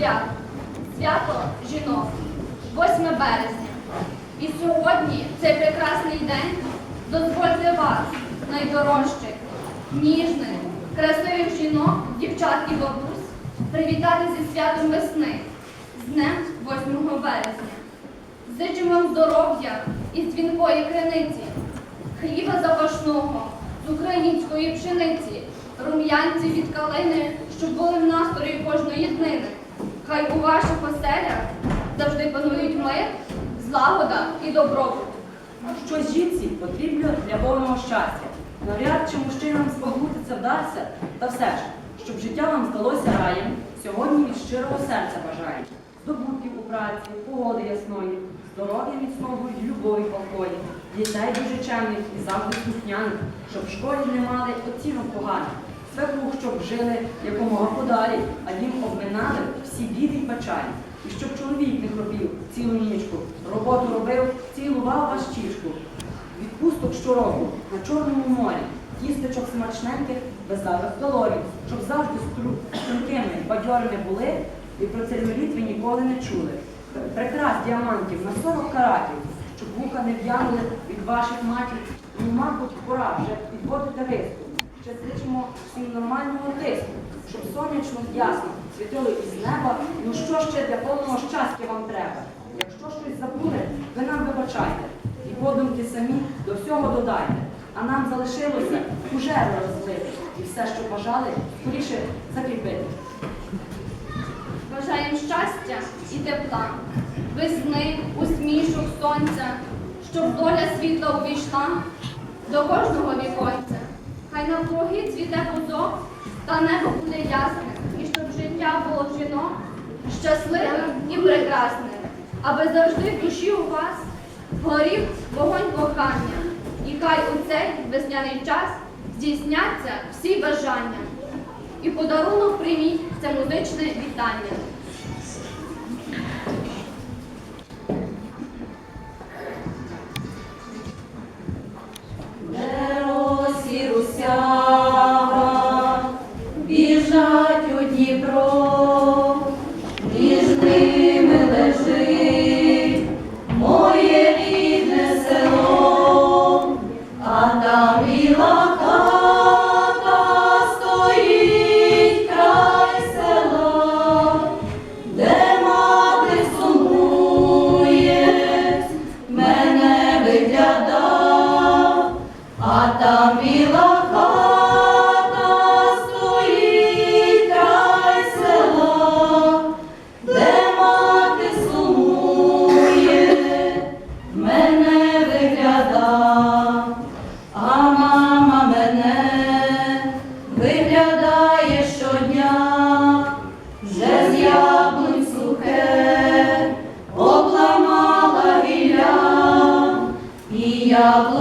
свят свято жінок, 8 березня. І сьогодні, цей прекрасний день, дозвольте вас, найдорожчих, ніжних, красивих жінок, дівчат і бабусь, привітати зі святом весни, з днем 8 березня. Зичимо здоров'я і дзвінкої криниці, хліба запашного з української пшениці, рум'янці від калини, щоб були в настрої кожної днини. Хай у ваших оселях завжди панують мир, злагода і добробут. Що жінці потрібно для повного щастя. Навряд чи мужчинам збагнути вдасться, та все ж, щоб життя вам здалося раєм, сьогодні від щирого серця бажаю. Здобутків у праці, погоди ясної, здоров'я міцного і любові покої, дітей дуже чемних і завжди слухняних, щоб в школі не мали оцінок поганих, свекрух, щоб жили якомога подалі, а їм обминали всі біди й печалі. І щоб чоловік не хропів цілу нічку, роботу робив, цілував вас чішку. Відпусток щороку на Чорному морі, тістечок смачненьких, без зайвих калорій, щоб завжди стру- стрункими, бадьорими були, і про целюліт ви ніколи не чули. Прикрас діамантів на 40 каратів, щоб вуха не в'янули від ваших матів. Ну, мабуть, пора вже підводити риску. Ще зичимо всім нормального тиску, щоб сонячно ясно світили із неба. Ну що ще для повного щастя вам треба? Якщо щось забули, ви нам вибачайте. І подумки самі до всього додайте. А нам залишилося пожеру розлити і все, що бажали, скоріше закріпити. Бажаємо щастя і тепла, весни, усмішок сонця, щоб доля світла увійшла до кожного віконця. Хай навкруги цвіте бузок, та небо буде ясне, і щоб життя було жінок щасливим і прекрасним, аби завжди в душі у вас горів вогонь кохання, і хай у цей весняний час здійсняться всі бажання. І подарунок прийміть це музичне вітання. І